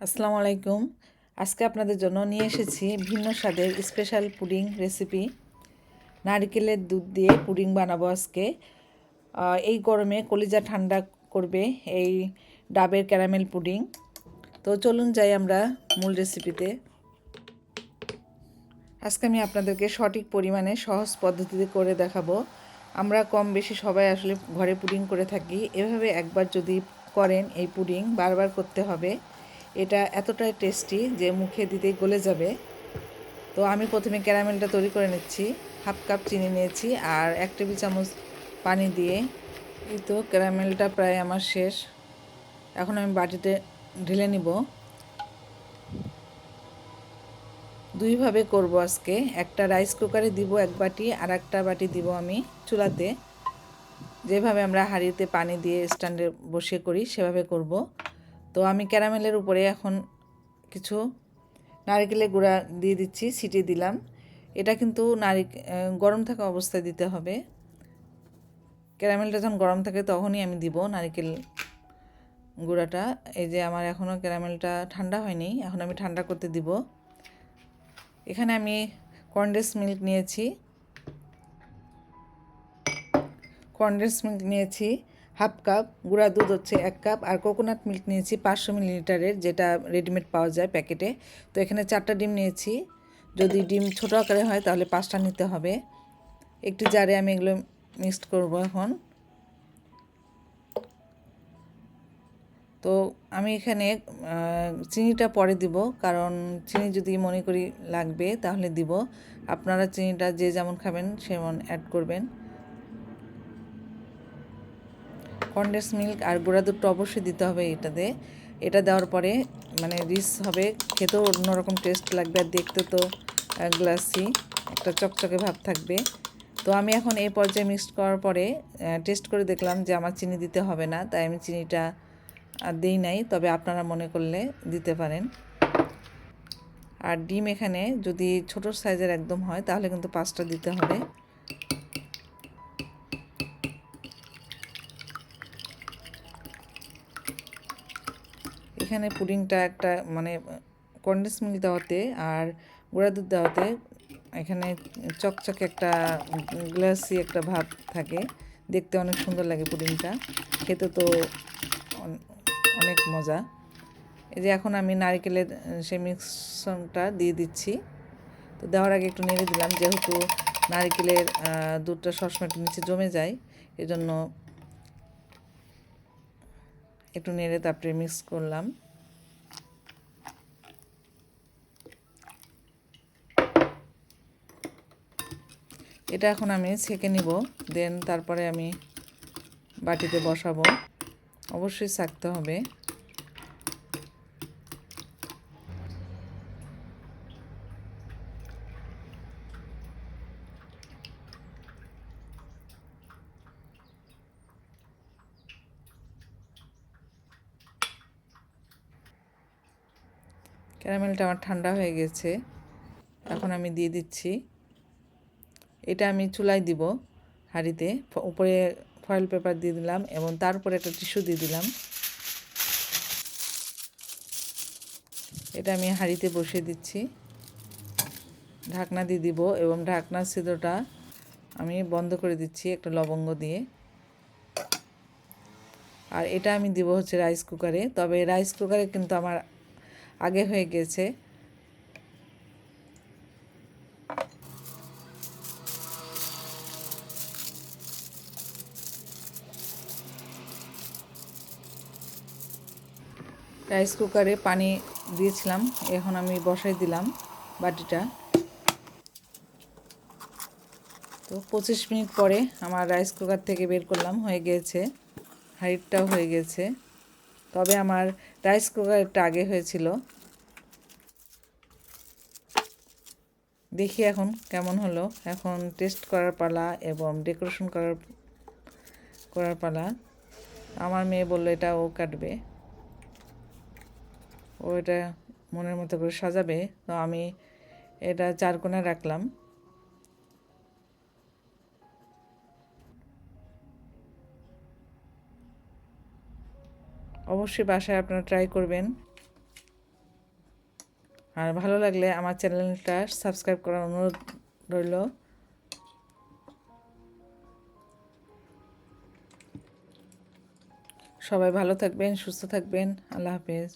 আসসালামু আলাইকুম। আজকে আপনাদের জন্য নিয়ে এসেছি ভিন্ন স্বাদের স্পেশাল পুডিং রেসিপি। নারকেলের দুধ দিয়ে পুডিং বানাবো আজকে। এই গরমে কলিজা ঠান্ডা করবে এই ডাবের ক্যারামেল পুডিং। তো চলুন যাই আমরা মূল রেসিপিতে। আজকে আমি আপনাদেরকে সঠিক পরিমাণে সহজ পদ্ধতিতে করে দেখাবো। আমরা কম বেশি সবাই আসলে ঘরে পুডিং করে থাকি। এভাবে একবার যদি করেন এই পুডিং বারবার করতে হবে। এটা এতটাই টেস্টি যে মুখে দিতেই গলে যাবে। তো আমি প্রথমে ক্যারামেলটা তৈরি করে নিচ্ছি, হাফ কাপ চিনি নিয়েছি আর এক টেবিল চামচ পানি দিয়ে। এই তো ক্যারামেলটা প্রায় আমার শেষ। এখন আমি বাটিতে ঢেলে নিব। দুইভাবে করব আজকে। একটা রাইস কুকারে দিব এক বাটি, আর একটা বাটি দিব আমি চুলাতে। যেভাবে আমরা হাঁড়িতে পানি দিয়ে স্ট্যান্ডে বসিয়ে করি, সেভাবে করব। তো আমি ক্যারামেলের উপরে এখন কিছু নারকেলের গুঁড়া দিয়ে দিচ্ছি, ছিটিয়ে দিলাম। এটা কিন্তু নারিক গরম থাকা অবস্থায় দিতে হবে। ক্যারামেলটা যখন গরম থাকে তখনই আমি দিব নারকেল গুঁড়াটা। এই যে আমার এখনও ক্যারামেলটা ঠান্ডা হয়নি, এখন আমি ঠান্ডা করতে দিব। এখানে আমি কনডেন্স মিল্ক নিয়েছি। কনডেন্স মিল্ক নিয়েছি। হাফ কাপ, গুঁড়া দুধ হচ্ছে এক কাপ, আর কোকোনাট মিল্ক নিয়েছি পাঁচশো মিলিলিটারের যেটা রেডিমেড পাওয়া যায় প্যাকেটে। তো এখানে চারটা ডিম নিয়েছি। যদি ডিম ছোটো আকারে হয়, তাহলে পাঁচটা নিতে হবে। একটি জারে আমি এগুলো মিক্সড করব এখন। তো আমি এখানে চিনিটা পরে দিব, কারণ চিনি যদি মনে করি লাগবে, তাহলে দিব। আপনারা চিনিটা যে যেমন খাবেন, সেমন অ্যাড করবেন। কন্ডেন্স মিল্ক আর গুঁড়া দুধটা অবশ্যই দিতে হবে এটাতে। এটা দেওয়ার পরে মানে রিস হবে, খেতেও অন্যরকম টেস্ট লাগবে আর দেখতে তো গ্লাসি একটা চকচকে ভাব থাকবে। তো আমি এখন এই পর্যায়ে মিক্সড করার পরে টেস্ট করে দেখলাম যে আমার চিনি দিতে হবে না, তাই আমি চিনিটা দিই নাই, তবে আপনারা মনে করলে দিতে পারেন। আর ডিম এখানে যদি ছোট সাইজের একদম হয়, তাহলে কিন্তু পাঁচটা দিতে হবে। এখানে পুডিংটা একটা মানে কন্ডেন্স মিল্ক দেওয়াতে আর গুঁড়া দুধ দেওয়াতে এখানে চকচকে একটা গ্লাসি একটা ভাব থাকে। দেখতে অনেক সুন্দর লাগে পুডিংটা। খেতে তো অনেক মজা। এই যে এখন আমি নারিকেলের, সেই মিক্সনটা দিয়ে দিচ্ছি। তো দেওয়ার আগে একটু নেড়ে দিলাম, যেহেতু নারিকেলের দুধটা সবসময় একটু নিচে জমে যায়, এজন্য একটু নেড়ে তারপরে মিক্স করলাম। এটা এখন আমি ছেঁকে নিব দেন তারপরে আমি বাটিতে বসাবো। অবশ্যই ছাকতে হবে। ক্যারামেলটা আমার ঠান্ডা হয়ে গেছে। এখন আমি দিয়ে দিচ্ছি। এটা আমি চুলায় দিব হাঁড়িতে। উপরে ফয়েল পেপার দিয়ে দিলাম এবং তারপরে একটা টিস্যু দিয়ে দিলাম। এটা আমি হাঁড়িতে বসিয়ে দিচ্ছি। ঢাকনা দিয়ে দিব এবং ঢাকনার ছিদ্রটা আমি বন্ধ করে দিচ্ছি একটা লবঙ্গ দিয়ে। আর এটা আমি দিব হচ্ছে রাইস কুকারে তবে রাইস কুকারে কিন্তু আমার আগে হয়ে গেছে। রাইস কুকারে পানি দিয়েছিলাম, এখন আমি বসাই দিলাম বাটিটা। তো পঁচিশ মিনিট পরে আমার রাইস কুকার থেকে বের করলাম, হয়ে গিয়েছে হাইটটাও হয়ে গেছে। তবে আমার রাইস কুকারটা আগে হয়েছিল। দেখি এখন কেমন হলো। এখন টেস্ট করার পালা এবং ডেকোরেশন করার করার পালা। আমার মেয়ে বলল এটা ও কাটবে। ও এটা মনের মতো করে সাজাবে। তো আমি এটা চার কোণে রাখলাম। অবশ্যই বাসায় আপনারা ট্রাই করবেন। আর ভালো লাগলে আমার চ্যানেলটা সাবস্ক্রাইব করার অনুরোধ রইল। সবাই ভালো থাকবেন, সুস্থ থাকবেন। আল্লাহ হাফেজ।